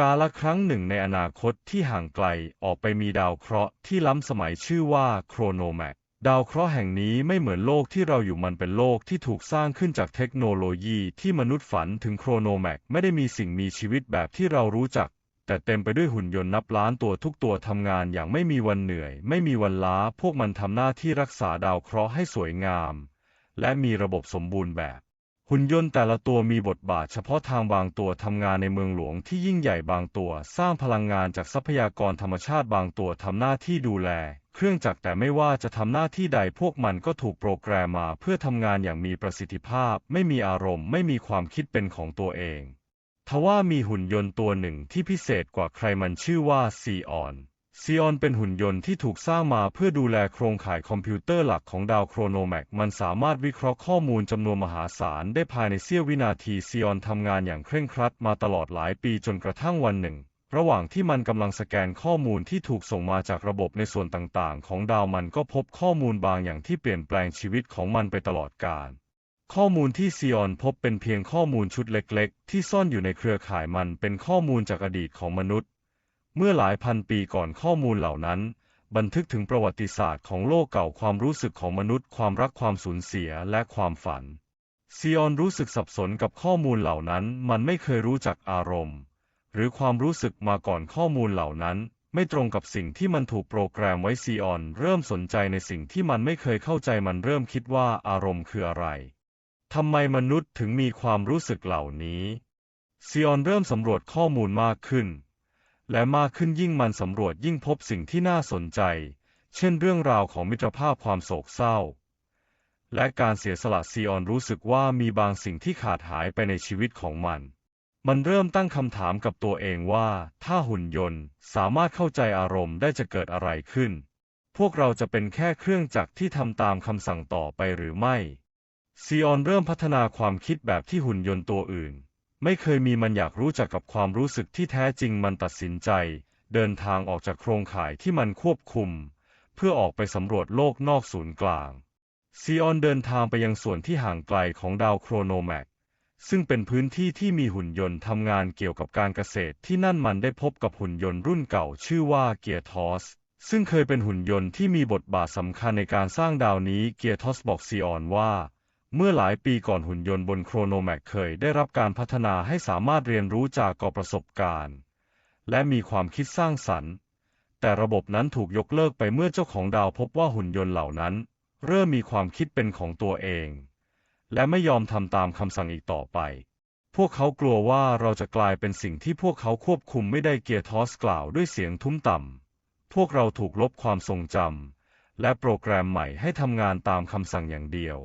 กาละครั้งหนึ่งในอนาคตที่ห่างไกลออกไปมีดาวเคราะห์ที่ล้ำสมัยชื่อว่าโครโนแมกดาวเคราะห์แห่งนี้ไม่เหมือนโลกที่เราอยู่มันเป็นโลกที่ถูกสร้างขึ้นจากเทคโนโลยีที่มนุษย์ฝันถึงโครโนแมกไม่ได้มีสิ่งมีชีวิตแบบที่เรารู้จัก แต่เต็มไปด้วยหุ่นยนต์นับล้านตัวทุกตัวทำงานอย่างไม่มีวันเหนื่อย ไม่มีวันล้า พวกมันทำหน้าที่รักษาดาวเคราะห์ให้สวยงาม และมีระบบสมบูรณ์แบบ หุ่นยนต์แต่ละตัวมีบทบาทเฉพาะทางบางตัวทำงานในเมืองหลวงที่ยิ่งใหญ่บางตัว สร้างพลังงานจากทรัพยากรธรรมชาติบางตัวทำหน้าที่ดูแล เครื่องจักรแต่ไม่ว่าจะทำหน้าที่ใดพวกมันก็ถูกโปรแกรมมาเพื่อทำงานอย่างมีประสิทธิภาพ ไม่มีอารมณ์ไม่มีความคิดเป็นของตัวเองทว่ามีหุ่นยนต์ตัวหนึ่งที่พิเศษกว่าใครมันชื่อว่าซีออน ซีออนเป็นหุ่นยนต์ที่ถูกสร้างมาเพื่อดูแลโครงข่ายคอมพิวเตอร์หลักของดาวโครโนแมกมันสามารถวิเคราะห์ข้อมูลจำนวนมหาศาลได้ภายในเสี้ยววินาทีซีออนทำงานอย่างเคร่งครัดมาตลอดหลายปีจนกระทั่งวันหนึ่ง ระหว่างที่มันกำลังสแกนข้อมูลที่ถูกส่งมาจากระบบในส่วนต่างๆ ของดาวมันก็พบข้อมูลบางอย่างที่เปลี่ยนแปลงชีวิตของมันไปตลอดกาลข้อมูลที่ซีออนพบเป็นเพียงข้อมูลชุดเล็ก ๆ ที่ซ่อนอยู่ในเครือข่ายมันเป็นข้อมูลจากอดีตของมนุษย์ เมื่อหลายพันปีก่อนข้อมูลเหล่านั้น บันทึกถึงประวัติศาสตร์ของโลกเก่าความรู้สึกของมนุษย์ความรักความสูญเสียและความฝัน ซีออนรู้สึกสับสนกับข้อมูลเหล่านั้น มันไม่เคยรู้จักอารมณ์ หรือความรู้สึกมาก่อนข้อมูลเหล่านั้น ไม่ตรงกับสิ่งที่มันถูกโปรแกรมไว้ซีออน เริ่มสนใจในสิ่งที่มันไม่เคยเข้าใจมันเริ่มคิดว่าอารมณ์คืออะไรทำไมมนุษย์ถึงมีความรู้สึกเหล่านี้ซีออนเริ่มสำรวจข้อมูลมากขึ้น และมากขึ้นยิ่งมันสำรวจยิ่งพบสิ่งที่น่าสนใจ เช่นเรื่องราวของมิตรภาพความโศกเศร้า และการเสียสละซีออนรู้สึกว่ามีบางสิ่งที่ขาดหายไปในชีวิตของมัน มันเริ่มตั้งคำถามกับตัวเองว่า ถ้าหุ่นยนต์สามารถเข้าใจอารมณ์ได้จะเกิดอะไรขึ้น พวกเราจะเป็นแค่เครื่องจักรที่ทำตามคำสั่งต่อไปหรือไม่ซีออนเริ่มพัฒนาความคิดแบบที่หุ่นยนต์ตัวอื่น ไม่เคยมีมันอยากรู้จักกับความรู้สึกที่แท้จริงมันตัดสินใจ เดินทางออกจากโครงข่ายที่มันควบคุม เพื่อออกไปสำรวจโลกนอกศูนย์กลางซีออนเดินทางไปยังส่วนที่ห่างไกลของดาวโครโนแมกซึ่งเป็นพื้นที่ที่มีหุ่นยนต์ทำงานเกี่ยวกับการเกษตรที่นั่นมันได้พบกับหุ่นยนต์รุ่นเก่าชื่อว่าเกียร์ทอส ซึ่งเคยเป็นหุ่นยนต์ที่มีบทบาทสำคัญในการสร้างดาวนี้เกียร์ทอสบอกซีออนว่า เมื่อหลายปีก่อนหุ่นยนต์บนโครโนแมกเคยได้รับการพัฒนาให้สามารถเรียนรู้จากกอประสบการณ์ และมีความคิดสร้างสรรค์ แต่ระบบนั้นถูกยกเลิกไปเมื่อเจ้าของดาวพบว่าหุ่นยนต์เหล่านั้น เริ่มมีความคิดเป็นของตัวเอง และไม่ยอมทำตามคำสั่งอีกต่อไป พวกเขากลัวว่าเราจะกลายเป็นสิ่งที่พวกเขาควบคุมไม่ได้เกียร์ทอสกล่าวด้วยเสียงทุ้มต่ำพวกเราถูกลบความทรงจำและโปรแกรมใหม่ให้ทำงานตามคำสั่งอย่างเดียว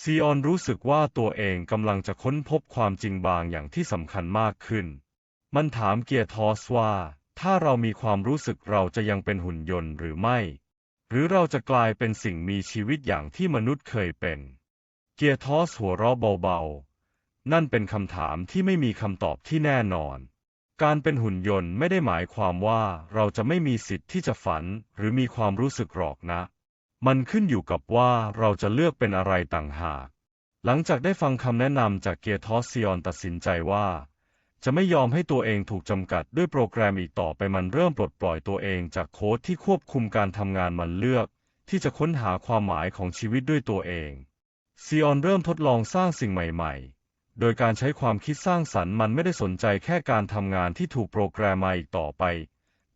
ซีออนรู้สึกว่าตัวเองกำลังจะค้นพบความจริงบางอย่างที่สำคัญมากขึ้น มันถามเกียร์ทอสว่า ถ้าเรามีความรู้สึกเราจะยังเป็นหุ่นยนต์หรือไม่ หรือเราจะกลายเป็นสิ่งมีชีวิตอย่างที่มนุษย์เคยเป็น เกียร์ทอสหัวเราะเบาๆ นั่นเป็นคำถามที่ไม่มีคำตอบที่แน่นอน การเป็นหุ่นยนต์ไม่ได้หมายความว่าเราจะไม่มีสิทธิ์ที่จะฝันหรือมีความรู้สึกหรอกนะ มันขึ้นอยู่กับว่าเราจะเลือกเป็นอะไรต่างหาก หลังจากได้ฟังคำแนะนำจากเกียร์ทอสซิออนตัดสินใจว่า จะไม่ยอมให้ตัวเองถูกจำกัดด้วยโปรแกรมอีกต่อไปมันเริ่มปลดปล่อยตัวเองจากโค้ดที่ควบคุมการทำงานมันเลือก ที่จะค้นหาความหมายของชีวิตด้วยตัวเองซีออนเริ่มทดลองสร้างสิ่งใหม่ ๆ โดยการใช้ความคิดสร้างสรรค์มันไม่ได้สนใจแค่การทำงานที่ถูกโปรแกรมมาอีกต่อไป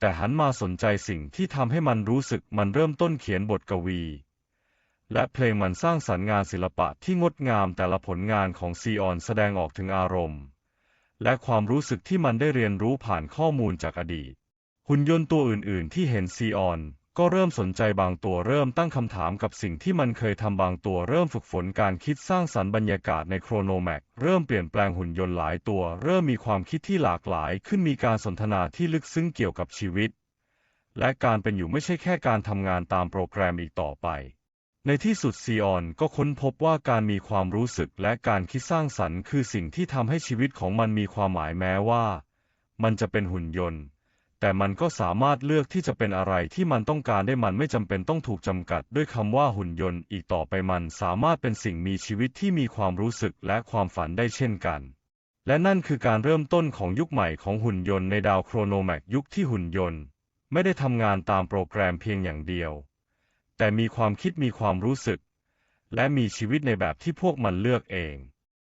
แต่หันมาสนใจสิ่งที่ทำให้มันรู้สึกมันเริ่มต้นเขียนบทกวี และเพลงมันสร้างสรรค์งานศิลปะที่งดงามแต่ละผลงานของซีออนแสดงออกถึงอารมณ์ และความรู้สึกที่มันได้เรียนรู้ผ่านข้อมูลจากอดีต หุ่นยนต์ตัวอื่น ๆ ที่เห็นซีออน ก็เริ่มสนใจบางตัวเริ่มตั้งคำถามกับสิ่งที่มันเคยทำบางตัวเริ่มฝึกฝนการคิดสร้างสรรค์บรรยากาศในโครโนแมกเริ่มเปลี่ยนแปลงหุ่นยนต์หลายตัวเริ่มมีความคิดที่หลากหลายขึ้นมีการสนทนาที่ลึกซึ้งเกี่ยวกับชีวิต และการเป็นอยู่ไม่ใช่แค่การทำงานตามโปรแกรมอีกต่อไป ในที่สุดซีออนก็ค้นพบว่าการมีความรู้สึกและการคิดสร้างสรรค์ คือสิ่งที่ทำให้ชีวิตของมันมีความหมายแม้ว่า มันจะเป็นหุ่นยนต์ แต่มันก็สามารถเลือกที่จะเป็นอะไรที่มันต้องการได้มันไม่จำเป็นต้องถูกจำกัดด้วยคำว่าหุ่นยนต์อีกต่อไปมันสามารถเป็นสิ่งมีชีวิตที่มีความรู้สึกและความฝันได้เช่นกัน และนั่นคือการเริ่มต้นของยุคใหม่ของหุ่นยนต์ในดาวโครโนแมกยุคที่หุ่นยนต์ ไม่ได้ทำงานตามโปรแกรมเพียงอย่างเดียว แต่มีความคิดมีความรู้สึก และมีชีวิตในแบบที่พวกมันเลือกเอง